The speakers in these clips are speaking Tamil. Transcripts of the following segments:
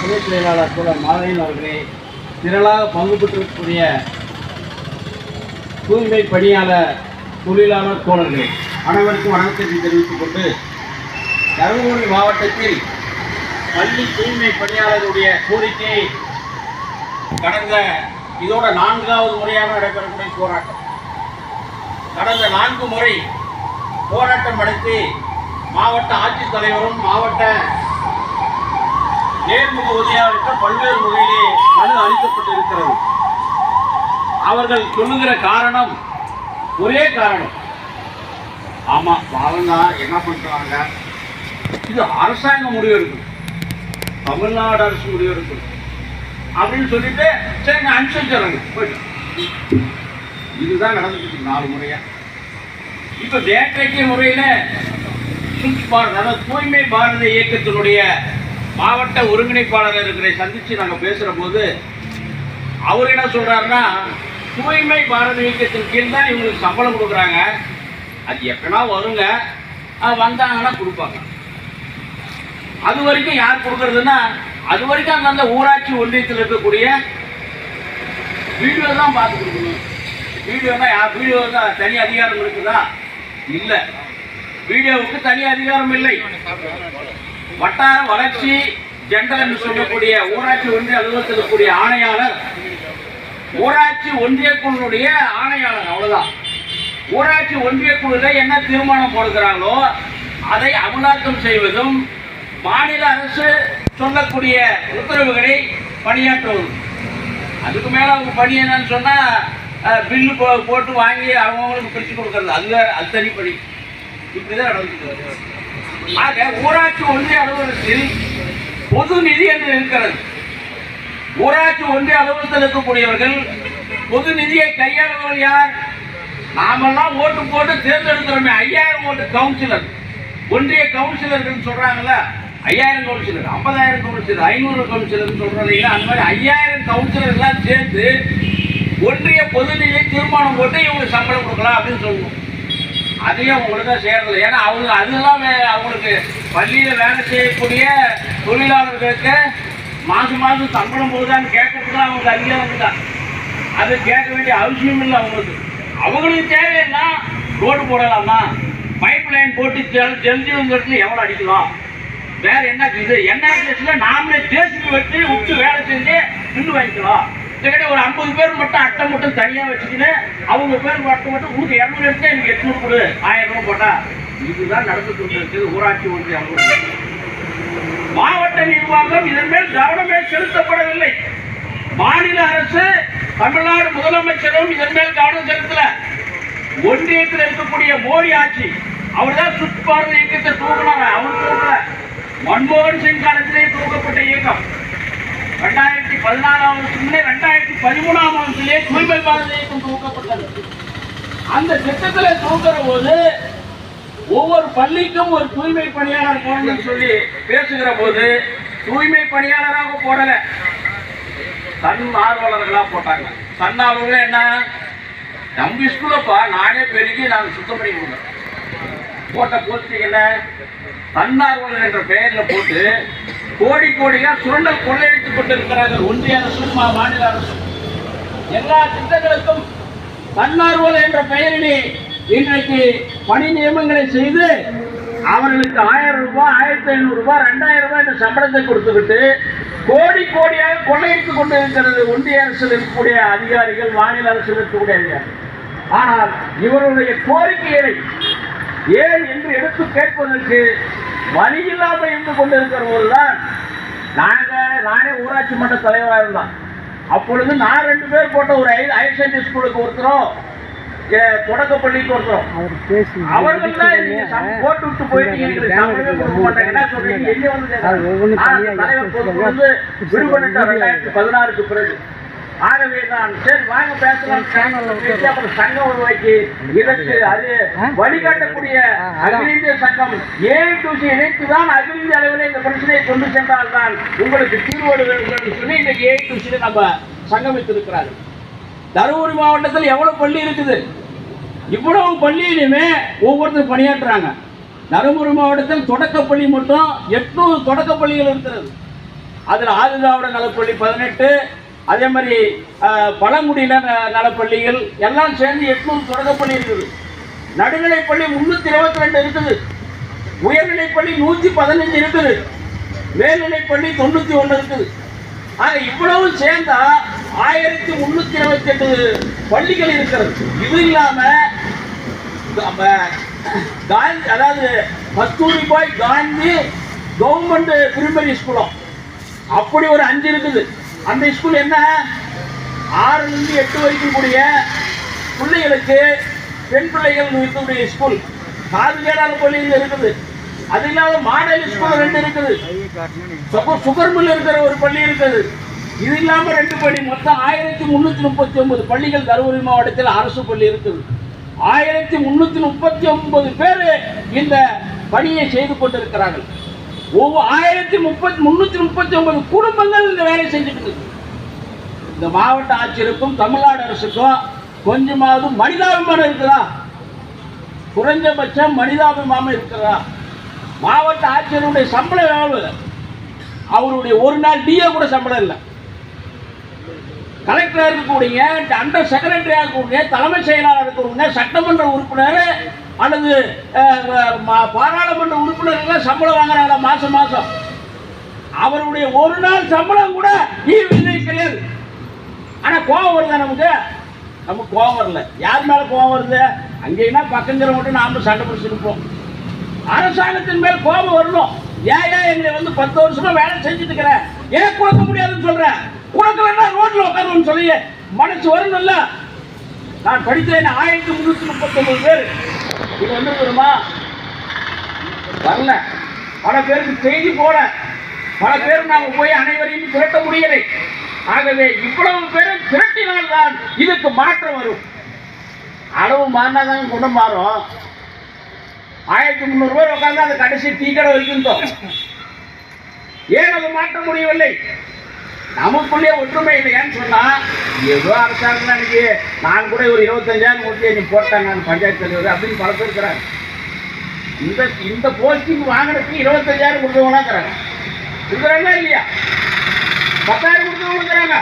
துணைத் தொழிலாளர் தோழர் மாதவன் அவர்களே திரளாக பங்கு பெற்றிருக்கக்கூடிய தூய்மை பணியாளர் தொழிலாளர் தோழர்கள் அனைவருக்கும் வணக்கத்தை தெரிவித்துக் கொண்டு தருமபுரி மாவட்டத்தில் பள்ளி தூய்மை பணியாளருடைய கோரிக்கையை கடந்த இதோட நான்காவது முறையாக நடைபெறக்கூடிய போராட்டம். கடந்த நான்கு முறை போராட்டம் நடத்தி மாவட்ட ஆட்சித்தலைவரும் மாவட்ட நேர்முக உதவியாளருக்கு பல்வேறு முறையிலே மனு அளிக்கப்பட்டிருக்கிறது. அவர்கள் சொல்லுகிற காரணம் ஒரே காரணம். ஆமா அவங்க என்ன பண்றாங்க? இது அரசாங்க முடிவு இருக்கு தமிழ்நாடு அரசு முடிவு இருக்கு அப்படின்னு சொல்லிட்டு சரிங்க அனுப்பிச்சுறாங்க போயிட்டு இதுதான் நடந்துட்டு நாலு முறையா. இப்ப நேற்றைக்கு முறையில சுவிட்ச் பாரத தூய்மை பாரத இயக்கத்தினுடைய மாவட்ட ஒருங்கிணைப்பாளர் இருக்கிற நாங்கள் பேசுகிற போது அவர் என்ன சொல்கிறாருன்னா தூய்மை பாரத இயக்கத்தின் கீழ் தான் இவங்களுக்கு சம்பளம் கொடுக்குறாங்க. அது எப்பனா வருங்க. அது வந்தாங்கன்னா கொடுப்பாங்க. அது வரைக்கும் யார் கொடுக்கறதுன்னா அது வரைக்கும் அந்தந்த ஊராட்சி ஒன்றியத்தில் இருக்கக்கூடிய வீடியோ தான் பார்த்து கொடுக்கணும். வீடியோனா யார் வீடியோ தான் தனி அதிகாரம் இருக்குதா? இல்லை. வீடியோவுக்கு தனி அதிகாரம் இல்லை. வட்டார வளர்ச்சி ஜெண்டர் என்று சொல்லக்கூடிய ஊராட்சி ஒன்றிய அலுவலகத்தில் இருக்கக்கூடிய ஆணையாளர் ஊராட்சி ஒன்றிய குழுவுடைய ஆணையாளர் அவ்வளவுதான். ஊராட்சி ஒன்றிய குழுல என்ன தீர்மானம் போடுகிறாங்களோ அதை அமலாக்கம் செய்வதும் மாநில அரசு சொல்லக்கூடிய உத்தரவுகளை பணியாற்றுவதும். அதுக்கு மேல அவங்க பணி என்னன்னு சொன்னா பில்லு போ- போட்டு வாங்கி அவங்கவுங்களுக்கு பிரிச்சு கொடுக்கறது. அது வேற அது பணி. இப்படிதான் நடந்துட்டு வருது. ஆக ஊராட்சி ஒன்றிய அலுவலகத்தில் பொது நிதி என்று இருக்கிறது. ஊராட்சி ஒன்றிய அலுவலகத்தில் இருக்கக்கூடியவர்கள் பொது நிதியை கையாளுபவர்கள் யார்? நாமெல்லாம் ஓட்டு போட்டு தேர்ந்தெடுக்கிறோமே. ஐயாயிரம் ஓட்டு கவுன்சிலர். ஒன்றிய கவுன்சிலர்கள் சொல்றாங்கல்ல. ஐயாயிரம் கவுன்சிலர் ஐம்பதாயிரம் கவுன்சிலர் ஐநூறு கவுன்சிலர் சொல்றீங்க அந்த மாதிரி ஐயாயிரம் கவுன்சிலர் எல்லாம் சேர்த்து ஒன்றிய பொது நிதியை தீர்மானம் போட்டு இவங்களுக்கு சம்பளம் கொடுக்கலாம் அப்படின்னு சொல்லுவோம். அதையும் உங்களுக்கு தான் சேரல ஏன்னா அவங்க அதெல்லாம் அவங்களுக்கு பள்ளியில் வேலை செய்யக்கூடிய தொழிலாளர்களுக்கு மாதம் மாதம் சம்பளம் போகுதான்னு கேட்கறதுக்கு அவங்க அங்கேயே தான் அது கேட்க வேண்டிய அவசியம் இல்லை அவங்களுக்கு. அவங்களுக்கு தேவைன்னா ரோடு போடலாமா? பைப் லைன் போட்டு ஜல் ஜல்ஜீவங்கிறது எவ்வளோ அடிக்கலாம்? வேற என்ன இது? என்ன நாமளே தேசிக்கு வச்சு விட்டு வேலை செஞ்சு நின்று வாங்கிக்கலாம். கிட்ட ஒரு ஐம்பது பேர் மட்டும் அட்டை மட்டும் தனியா வச்சுக்கின்னு அவங்க பேர் மட்டும் மட்டும் உங்களுக்கு இரநூறு எடுத்து எனக்கு எட்நூறு கொடு. ஆயிரம் ரூபாய் போட்டா. இதுதான் நடந்துட்டு இருக்குது ஊராட்சி ஒன்றிய அலுவலகம். மாவட்ட நிர்வாகம் இதன் மேல் கவனமே செலுத்தப்படவில்லை. மாநில அரசு தமிழ்நாடு முதலமைச்சரும் இதன் மேல் கவனம் செலுத்தல. ஒன்றியத்தில் இருக்கக்கூடிய மோடி ஆட்சி அவர் தான் சுற்று பாரத இயக்கத்தை தூக்கினாங்க அவர் தூக்கல. மன்மோகன் சிங் காலத்திலே தூக்கப்பட்ட இயக்கம். ரெண்டாயிரத்தி பதினாறாம் வருஷத்துல ரெண்டாயிரத்தி பதிமூணாம் வருஷத்திலே தூய்மை பாரத இயக்கம் துவக்கப்பட்டது. அந்த திட்டத்துல துவக்கிற போது ஒவ்வொரு பள்ளிக்கும் ஒரு தூய்மை பணியாளர் போடணும்னு சொல்லி பேசுகிற போது தூய்மை பணியாளராக போடல. தன் ஆர்வலர்களா போட்டாங்க. தன் ஆர்வலர்கள் என்ன? நம்ம ஸ்கூலப்பா நானே பெருகி நான் சுத்தம் பண்ணி கொடுக்குறேன் போட்ட போஸ்டிங் தன்னார்வல் தன்னார்வலர் என்ற பெயரில் போட்டு கோடி கோடியா சுரண்டல் கொள்ளையடித்துக் கொண்டிருக்கிறார்கள் ஒன்றிய அரசும் மா- மாநில அரசும். எல்லா திட்டங்களுக்கும் தன்னார்வலர் என்ற பெயரிலே இன்றைக்கு பணி நியமனங்களை செய்து அவர்களுக்கு ஆயிரம் ரூபாய் ஆயிரத்தி ஐநூறு ரூபாய் ரெண்டாயிரம் ரூபாய் என்ற சம்பளத்தை கொடுத்துக்கிட்டு கோடி கோடியாக கொள்ளையடித்துக் கொண்டிருக்கிறது ஒன்றிய அரசில் இருக்கக்கூடிய அதிகாரிகள் மாநில அரசில் இருக்கக்கூடிய அதிகாரிகள். ஆனால் இவருடைய கோரிக்கைகளை ஏன் என்று எடுத்து கேட்பதற்கு வழி இல்லாமல் இருந்து கொண்டிருக்கிற போதுதான் நாங்க நானே ஊராட்சி மன்ற தலைவராக இருந்தோம் அப்பொழுது நான் ரெண்டு பேர் போட்ட ஒரு ஹையர் செகண்டரி ஸ்கூலுக்கு ஒருத்தரும் ஏ, தொடக்கப்பள்ளிக்கு ஒருத்தரும். அவர்கள் தான் போட்டு விட்டு போயிட்டீங்க என்ன சொல்றீங்க? எங்க வந்து தலைவர் ரெண்டாயிரத்தி பதினாறுக்கு பிறகு. ஆகவே தான் சரி வாங்க பேசலாம். அப்புறம் சங்கம் உருவாக்கி இதற்கு அது வழிகாட்டக்கூடிய அகில இந்திய சங்கம் ஏழு டூசி இணைத்து தான் அகில இந்திய அளவில் இந்த பிரச்சனையை கொண்டு சென்றால் தான் உங்களுக்கு தீர்வோடு வேண்டும் சொல்லி இன்னைக்கு ஏழு டூசியில் நம்ம சங்கமித்திருக்கிறார்கள் தருமபுரி மாவட்டத்தில் எவ்வளவு பள்ளி இருக்குது? இவ்வளவு பள்ளியிலுமே ஒவ்வொருத்தரும் பணியாற்றுறாங்க. தருமபுரி மாவட்டத்தில் தொடக்கப்பள்ளி மட்டும் எட்நூறு தொடக்கப்பள்ளிகள் இருக்கிறது. அதில் ஆதிதிராவிட நலப்பள்ளி பதினெட்டு அதே மாதிரி பழங்குடியினர் நலப்பள்ளிகள் எல்லாம் சேர்ந்து எட்நூறு தொடக்கப்பள்ளி இருக்குது. நடுநிலைப்பள்ளி முன்னூற்றி இருபத்தி ரெண்டு இருக்குது. உயர்நிலைப்பள்ளி நூற்றி பதினஞ்சு இருக்குது. மேல்நிலைப்பள்ளி தொண்ணூற்றி ஒன்று இருக்குது. ஆக இவ்வளவு சேர்ந்தா ஆயிரத்தி முன்னூற்றி இருபத்தி எட்டு பள்ளிகள் இருக்கிறது. இது இல்லாமல் நம்ம காந்தி அதாவது கஸ்தூரி பாய் காந்தி கவர்மெண்ட் பிரிமரி ஸ்கூலும் அப்படி ஒரு அஞ்சு இருக்குது. அந்த ஸ்கூல் என்ன? ஆறுலேருந்து எட்டு வரைக்கும் கூடிய பிள்ளைகளுக்கு பெண் பிள்ளைகள் இருக்கக்கூடிய ஸ்கூல் காது கேடாத பள்ளியில் இருக்குது. அது இல்லாத மாடல் ஸ்கூல் ரெண்டு இருக்குது. சப்போஸ் சுகர் மில் இருக்கிற ஒரு பள்ளி இருக்குது. இது இல்லாமல் ரெண்டு பள்ளி. மொத்தம் ஆயிரத்தி முந்நூற்றி முப்பத்தி ஒன்பது பள்ளிகள் தருமபுரி மாவட்டத்தில் அரசு பள்ளி இருக்குது. ஆயிரத்தி முந்நூற்றி முப்பத்தி ஒன்பது பேர் இந்த பணியை செய்து கொண்டிருக்கிறார்கள். ஒவ்வொரு ஆயிரத்தி முப்பத்தி முன்னூத்தி முப்பத்தி ஒன்பது குடும்பங்கள் இந்த வேலையை செஞ்சுட்டு இருக்குது இந்த மாவட்ட ஆட்சியருக்கும் தமிழ்நாடு அரசுக்கும் கொஞ்சமாவது மனிதாபிமானம் இருக்குதா? குறைஞ்சபட்சம் மனிதாபிமானம் இருக்கிறதா மாவட்ட ஆட்சியருடைய சம்பளம் எவ்வளவு? அவருடைய ஒரு நாள் டிஏ கூட சம்பளம் இல்லை. கலெக்டராக இருக்கக்கூடிய அண்டர் செக்ரட்டரியாக இருக்கக்கூடிய தலைமை செயலாளர் இருக்கக்கூடிய சட்டமன்ற உறுப்பினர் அல்லது பாராளுமன்ற உறுப்பினர்கள் சம்பளம் வாங்குறாங்க மாசம் மாசம். அவருடைய ஒரு நாள் சம்பளம் கூட ஈவினை கிடையாது. ஆனால் கோபம் வருதா நமக்கு? நமக்கு கோபம் வரல. யார் மேல கோபம் வருது? அங்கேனா பக்கங்கிற மட்டும் நாம சண்டை பிடிச்சிருப்போம் அரசாங்கத்தின் மேல் கோபம் வரணும். ஏன் ஏன் எங்களை வந்து பத்து வருஷமா வேலை செஞ்சுட்டு இருக்கிறேன் ஏன் கொடுக்க முடியாதுன்னு சொல்றேன் கொடுக்கலன்னா ரோட்ல உட்காருன்னு சொல்லி மனசு வரணும்ல நான் படித்தேன் ஆயிரத்தி முன்னூத்தி முப்பத்தி ஒன்பது பேர். இது வந்து வருமா வரல. பல பேருக்கு செய்தி போல. பல பேர் நாங்கள் போய் அனைவரையும் திரட்ட முடியலை. ஆகவே இவ்வளவு பேரும் திரட்டினால்தான் இதுக்கு மாற்றம் வரும். அளவு மாறினாதான் குணம் மாறும். ஆயிரத்தி முந்நூறு பேர் உட்காந்து அந்த கடைசி டீ கடை வரைக்கும் ஏன் அது மாற்ற முடியவில்லை? நமக்குள்ளே ஒற்றுமை இல்லையான்னு சொன்னால் ஏதோ அரசாங்கம் அன்னைக்கு நான் கூட ஒரு இருபத்தஞ்சாயிரம் கொடுத்து நீ போட்டேன் நான் பஞ்சாயத்து தலைவர் அப்படின்னு பல பேர் இருக்கிறாங்க. இந்த இந்த போஸ்டிங் வாங்கினதுக்கு இருபத்தஞ்சாயிரம் கொடுத்தவங்களா இருக்கிறாங்க இருக்கிறாங்களா இல்லையா? பத்தாயிரம் கொடுத்தவங்க இருக்கிறாங்க.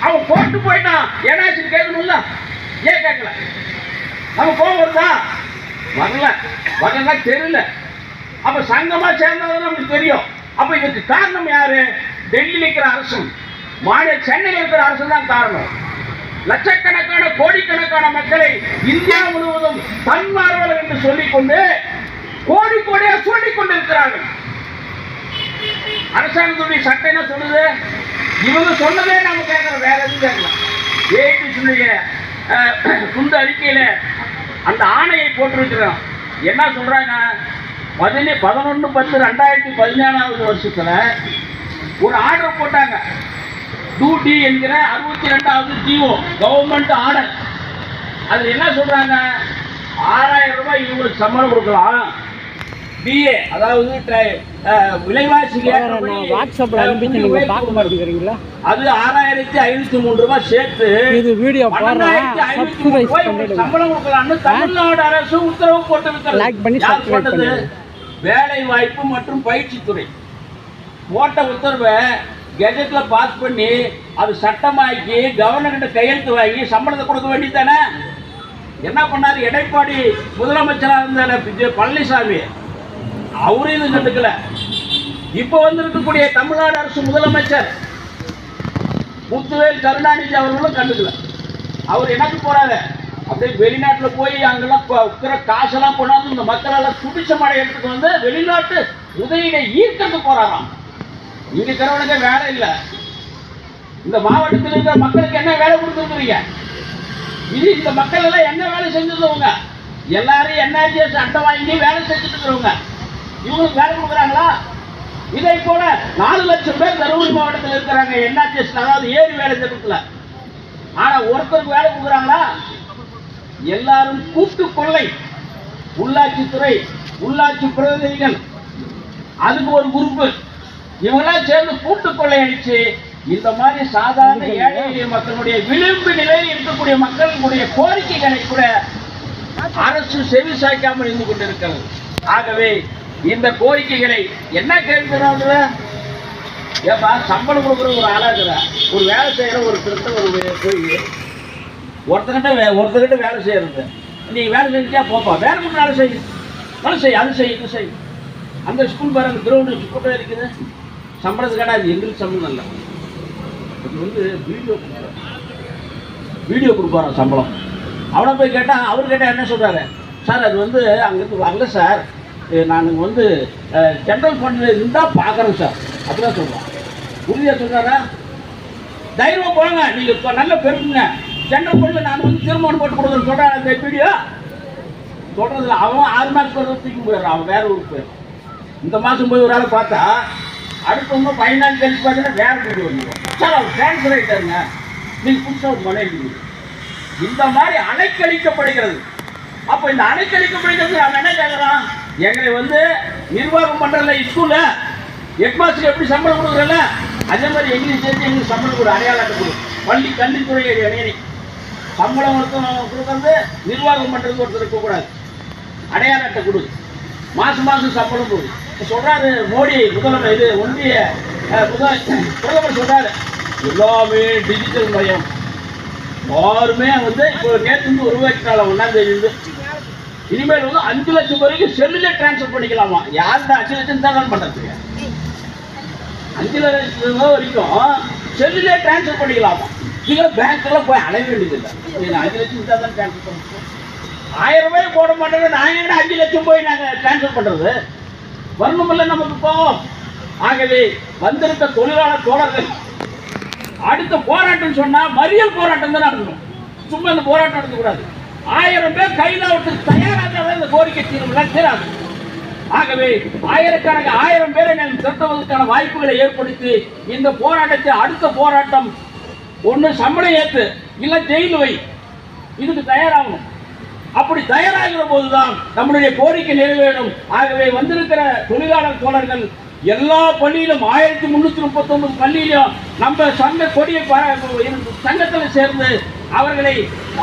அவன் போட்டு போயிட்டான். ஏனாச்சும் கேட்கணும்ல? ஏன் கேட்கல? நம்ம போக வருதா? வரல. வரல தெரியல. அப்போ சங்கமாக சேர்ந்தது நமக்கு தெரியும். அப்போ இதுக்கு காரணம் யாரு? டெல்லியில் இருக்கிற அரசும் மாநில சென்னையில் இருக்கிற அரசு தான் காரணம். லட்சக்கணக்கான கோடிக்கணக்கான மக்களை இந்தியா முழுவதும் தன்மார்வலர் என்று சொல்லிக்கொண்டு கோடி கோடியாக சொல்லிக் கொண்டிருக்கிறார்கள். அரசாங்கத்துடைய சட்டம் என்ன சொல்லுது? இவங்க சொன்னதே நாம கேட்கிறோம் வேற எதுவும் கேட்கலாம் ஏடிசுடைய குண்டு அறிக்கையில அந்த ஆணையை போட்டிருக்கிறோம். என்ன சொல்றாங்க? பதினே பதினொன்று பத்து ரெண்டாயிரத்தி பதினேழாவது வருஷத்துல ஒரு ஆர்டர் போட்டாங்க. டூ டி என்கிற அறுபத்தி ரெண்டாவது ஜிஓ கவர்மெண்ட் ஆர்டர் அது என்ன சொல்றாங்க? ஆறாயிரம் ரூபாய் இவங்களுக்கு சம்பளம் கொடுக்கலாம். பிஏ அதாவது. மாட்டேங்கிறீங்களா? அது ஆறாயிரத்தி ஐநூத்தி மூணு ரூபாய் சேர்த்து இது வீடியோ சம்பளம் கொடுக்கலாம்னு தமிழ்நாடு அரசு உத்தரவு போட்டது? பண்ணிடுங்க. வேலை வாய்ப்பு மற்றும் பயிற்சித்துறை. போட்ட உத்தரவை கெஜெட்டில் பாஸ் பண்ணி அது சட்டமாக்கி கவர்னர்கிட்ட கையெழுத்து வாங்கி சம்பளத்தை கொடுக்க வேண்டியதானே என்ன பண்ணாரு? எடப்பாடி முதலமைச்சராக இருந்தார் விஜய் பழனிசாமி. அவரும் இது கண்டுக்கல. இப்போ வந்திருக்கக்கூடிய தமிழ்நாடு அரசு முதலமைச்சர் முத்துவேல் கருணாநிதி அவர்களும் கண்டுக்கல. அவர் என்னக்கு போறாரு. அப்படியே வெளிநாட்டில் போய் அங்கெல்லாம் இருக்கிற காசெல்லாம் கொண்டாந்து இந்த மக்களெல்லாம் துடிச்ச எடுத்துட்டு வந்து வெளிநாட்டு உதவியை ஈர்க்கத்து போகிறாராம் இருக்கிறவனுக்கு வேலை இல்லை. இந்த மாவட்டத்தில் இருக்கிற மக்களுக்கு என்ன வேலை கொடுத்துருக்குறீங்க? இது இந்த மக்கள் எல்லாம் என்ன வேலை செஞ்சிருந்தவங்க? எல்லாரும் என்ஆர்ஜிஎஸ் அட்டை வாங்கி வேலை செஞ்சுட்டு இருக்கிறவங்க. இவங்களுக்கு வேலை கொடுக்குறாங்களா? இதை போல நாலு லட்சம் பேர் தருமபுரி மாவட்டத்தில் இருக்கிறாங்க என்ஆர்ஜிஎஸ் அதாவது ஏரி வேலை திட்டத்தில். ஆனால் ஒருத்தருக்கு வேலை கொடுக்குறாங்களா? எல்லாரும் கூட்டு கொள்ளை. உள்ளாட்சித்துறை உள்ளாட்சி பிரதிநிதிகள். அதுக்கு ஒரு உறுப்பு. இவங்கெல்லாம் சேர்ந்து கூட்டு கொள்ளை அடிச்சு இந்த மாதிரி சாதாரண ஏழை எளிய மக்களுடைய விளிம்பு நிலையில் இருக்கக்கூடிய மக்களுடைய கோரிக்கைகளை கூட அரசு செவி சாய்க்காமல் இருந்து கொண்டிருக்கிறது. ஆகவே இந்த கோரிக்கைகளை என்ன கேட்கிறோம் ஏப்பா சம்பளம் கொடுக்குற ஒரு ஆளா இருக்கிற ஒரு வேலை செய்யற ஒரு திருத்த ஒரு போய் ஒருத்தர்கிட்ட வே ஒருத்தர்கிட்ட வேலை செய்யறது. நீ வேலை செஞ்சா போப்பா. வேலை மட்டும் வேலை செய். வேலை செய் அது செய் இது செய். அந்த ஸ்கூல் பாரு அந்த கிரவுண்டு சுத்தம் இருக்குது. சம்பளத்து கடை அது எங்களுக்கு சம்பளம் இல்லை? இது வந்து வீடியோ கொடுக்குறோம் வீடியோ கொடுப்பாராம் சம்பளம். அவனை போய் கேட்டால் அவர் கேட்டால் என்ன சொல்கிறாரு சார் அது வந்து அங்கேருந்து வரல சார். நான் வந்து ஜென்ரல் ஃபண்டில் இருந்தால் பார்க்குறேன் சார். அப்படிதான் சொல்கிறான் உறுதியாக சொல்கிறாரா தைரியமாக போங்க. நீங்கள் நல்ல பெருக்குங்க ஜென்ரல் ஃபண்டில் நான் வந்து தீர்மானம் போட்டு கொடுக்குறேன் சொல்கிறேன் அந்த வீடியோ. சொல்கிறதுல அவன் ஆறு மாதம் ஒரு தூக்கி போயிடுறான். அவன் வேறு ஊருக்கு போயிடுறான். இந்த மாதம் போய் ஒரு ஆள் பார்த்தா அடுத்தவங்க இன்னும் பதினாலு கழிச்சு பார்த்தீங்கன்னா வேறு வீடு வந்துடும் சார் அவர் ட்ரான்ஸ்ஃபர் ஆகிட்டாருங்க நீங்கள் புதுசாக ஒரு மனை இருக்குது இந்த மாதிரி அணைக்கழிக்கப்படுகிறது. அப்போ இந்த அணைக்கழிக்கப்படுகிறது அவன் என்ன கேட்குறான் எங்களை வந்து நிர்வாகம் பண்ணுறல ஸ்கூல்ல ஹெட்மாஸ்டர் எப்படி சம்பளம் கொடுக்குறல அதே மாதிரி எங்களுக்கு சேர்த்து எங்களுக்கு சம்பளம் கொடு அடையாளத்தை கொடு. பள்ளி கல்வித்துறை இணையணி சம்பளம் ஒருத்தர் கொடுக்கறது நிர்வாகம் பண்ணுறது ஒருத்தர் இருக்கக்கூடாது. அடையாள அட்டை கொடு. மாதம் மாதம் சம்பளம் கொடு. சொல்றாரு மோடி முதல்வர் இது ஒன்றிய பிரதமர் சொல்றாரு. எல்லாமே டிஜிட்டல் மயம். யாருமே வந்து இப்போ நேற்று வந்து உருவாக்கினால ஒன்றாம் தேதி இனிமேல் வந்து அஞ்சு லட்சம் வரைக்கும் செல்லுல டிரான்ஸ்ஃபர் பண்ணிக்கலாமா? யார்கிட்ட அஞ்சு லட்சம் தான் பண்ணுறது அஞ்சு லட்சம் வரைக்கும் செல்லுல டிரான்ஸ்ஃபர் பண்ணிக்கலாமா? நீங்கள் பேங்க்ல போய் அடைய வேண்டியதில்லை. நீங்க அஞ்சு லட்சம் தான் தான் டிரான்ஸ்ஃபர் பண்ணுறோம் ஆயிரம் ரூபாய் போட மாட்டேங்க நான் என்ன அஞ்சு லட்சம் போய் நாங்கள் டிரான்ஸ்ஃபர் பண்ணுறது வரணுமில்ல நமக்கு போவோம். ஆகவே வந்திருக்க தொழிலாளர் தோழர்கள் அடுத்த போராட்டம் சொன்னா மறியல் போராட்டம் தான் நடத்தணும் சும்மா இந்த போராட்டம் நடத்தக்கூடாது ஆயிரம் பேர் கையில் அவற்றுக்கு தயாராக இந்த கோரிக்கை தீர்வுலாம் தீராது. ஆகவே ஆயிரக்கணக்கு ஆயிரம் பேரை நான் திரட்டுவதற்கான வாய்ப்புகளை ஏற்படுத்தி இந்த போராட்டத்தை அடுத்த போராட்டம் ஒன்று சம்பளம் ஏற்று இல்லை ஜெயில் வை. இதுக்கு தயாராகணும். அப்படி தயாராகிற போதுதான் நம்மளுடைய கோரிக்கை நிறைவேறும். ஆகவே வந்திருக்கிற தொழிலாளர் தோழர்கள் எல்லா பள்ளியிலும் ஆயிரத்தி முன்னூற்றி முப்பத்தொன்பது பள்ளியிலும் நம்ம சங்க கொடியை சங்கத்தில் சேர்ந்து அவர்களை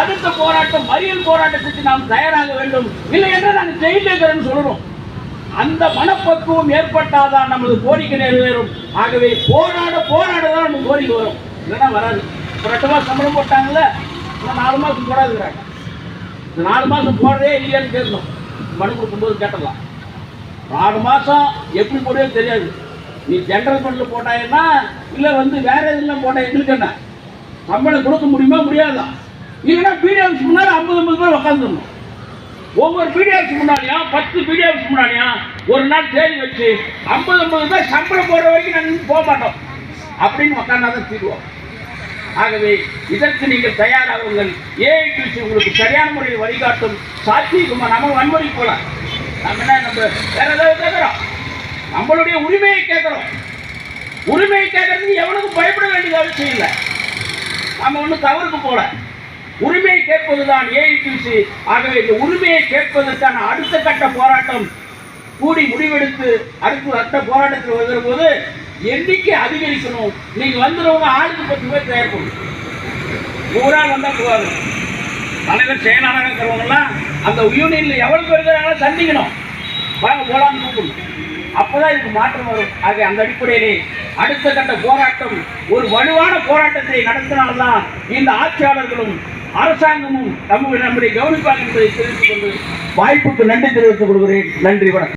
அடுத்த போராட்டம் மறியல் போராட்டத்துக்கு நாம் தயாராக வேண்டும். இல்லை என்றால் நாங்கள் ஜெயிலில் இருக்கிறோம்னு சொல்லணும். அந்த மனப்பக்குவம் ஏற்பட்டாதான் நமது கோரிக்கை நிறைவேறும். ஆகவே போராட போராட தான் நமக்கு கோரிக்கை வரும். இல்லைன்னா வராது. ஒரு ரெண்டு மாதம் சம்பளம் போட்டாங்கல்ல? நாலு மாதம் போடாதுங்கிறாங்க. இந்த நாலு மாதம் போடுறதே இல்லையான்னு கேட்கணும். மனு கொடுக்கும்போது கேட்டலாம். நாலு மாதம் எப்படி போடுவே தெரியாது. நீ ஜென்ரல் ஃபண்டில் போட்டாயன்னா இல்லை வந்து வேற எதுலாம் போட்டா எங்களுக்கு என்ன? சம்பளம் கொடுக்க முடியுமா முடியாதா? இல்லைன்னா பிடிஎஃப்ஸ் முன்னாடி ஐம்பது ஐம்பது பேர் உட்காந்துடணும் ஒவ்வொரு பிடிஎஃப்ஸ் முன்னாடியும் பத்து பிடிஎஃப்ஸ் முன்னாடியும் ஒரு நாள் தேதி வச்சு ஐம்பது ஐம்பது பேர் சம்பளம் போடுற வரைக்கும் நாங்கள் போக மாட்டோம். அப்படின்னு உட்காந்தாதான் தீர்வோம். ஆகவே இதற்கு நீங்கள் தயாராகுங்கள். ஏஐடிசி உங்களுக்கு சரியான முறையில் வழிகாட்டும்? சாத்தியக்குமா நம்ம வன்முறை போல. நம்ம என்ன நம்ம வேற ஏதாவது கேட்குறோம் நம்மளுடைய உரிமையை கேட்குறோம் உரிமையை கேட்கறதுக்கு எவனுக்கும் பயப்பட வேண்டிய அவசியம் இல்லை. நம்ம ஒன்றும் தவறுக்கு போல. உரிமையை கேட்பதுதான் ஏஐடிசி ஆகவே இந்த உரிமையை கேட்பதற்கான அடுத்த கட்ட போராட்டம் கூடி முடிவெடுத்து அடுத்த அடுத்த போராட்டத்தில் வருகிற போது எண்ணிக்கை அதிகரிக்கணும். நீங்க வந்துடுறவங்க ஆளுக்கு பத்து பேர் தேவைப்படும் பண்ணணும் வந்தால் வந்தா போகாது. தலைவர் செயலாளராக இருக்கிறவங்கலாம் அந்த யூனியனில் எவ்வளோ பேர் இருக்கிறாங்களோ சந்திக்கணும். வாங்க போலான்னு கூப்பிடணும் அப்போதான் இதுக்கு மாற்றம் வரும். ஆக அந்த அடிப்படையிலே அடுத்த கட்ட போராட்டம் ஒரு வலுவான போராட்டத்தை நடத்தினால்தான் இந்த ஆட்சியாளர்களும் அரசாங்கமும் நம்ம நம்முடைய கவனிப்பாக என்பதை தெரிவித்துக் கொண்டு வாய்ப்புக்கு நன்றி தெரிவித்துக் கொள்கிறேன். நன்றி வணக்கம்.